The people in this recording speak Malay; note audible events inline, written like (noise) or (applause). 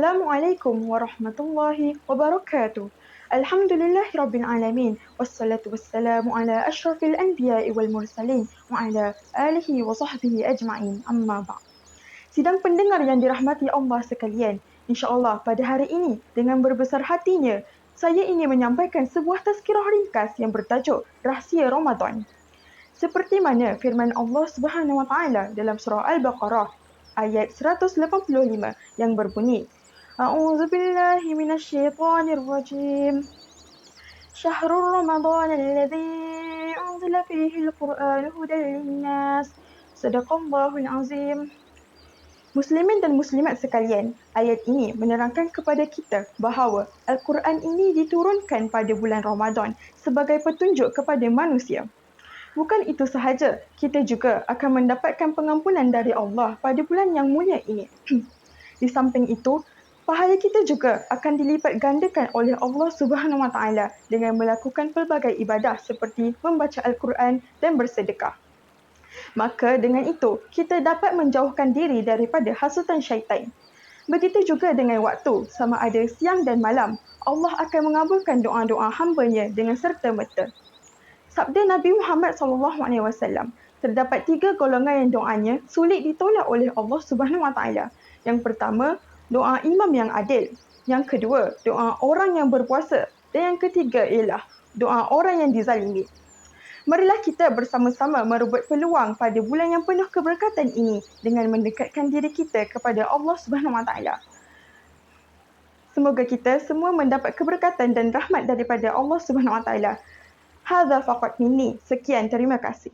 Assalamualaikum warahmatullahi wabarakatuh. Alhamdulillah Rabbil Alamin. Wassalatu wassalamu ala ashrafil anbiya wal mursalin Wa ala alihi wa sahbihi ajma'in. Amma ba' Sidang pendengar yang dirahmati Allah sekalian InsyaAllah pada hari ini dengan berbesar hatinya Saya ingin menyampaikan sebuah tazkirah ringkas yang bertajuk Rahsia Ramadan. Seperti mana firman Allah Subhanahu Wa Taala dalam surah Al-Baqarah ayat 185 yang berbunyi أعوذ بالله من الشيطان الرجيم شهر رمضان الذي أنزل فيه القرآن هدى للناس صدق الله العظيم Muslimin dan muslimat sekalian, ayat ini menerangkan kepada kita bahawa Al-Quran ini diturunkan pada bulan Ramadan sebagai petunjuk kepada manusia. Bukan itu sahaja, kita juga akan mendapatkan pengampunan dari Allah pada bulan yang mulia ini. (clears throat) Di samping itu, pahala kita juga akan dilipat gandakan oleh Allah Subhanahu Wa Taala dengan melakukan pelbagai ibadah seperti membaca Al-Quran dan bersedekah. Maka dengan itu, kita dapat menjauhkan diri daripada hasutan syaitan. Begitu juga dengan waktu, sama ada siang dan malam, Allah akan mengabulkan doa-doa hambanya dengan serta-merta. Sabda Nabi Muhammad SAW, terdapat tiga golongan yang doanya sulit ditolak oleh Allah Subhanahu Wa Taala. Yang pertama, doa imam yang adil. Yang kedua, doa orang yang berpuasa. Dan yang ketiga ialah doa orang yang dizalimi. Marilah kita bersama-sama merebut peluang pada bulan yang penuh keberkatan ini dengan mendekatkan diri kita kepada Allah Subhanahu Wa Taala. Semoga kita semua mendapat keberkatan dan rahmat daripada Allah Subhanahu Wa Taala. Hadza faqat minni. Sekian, terima kasih.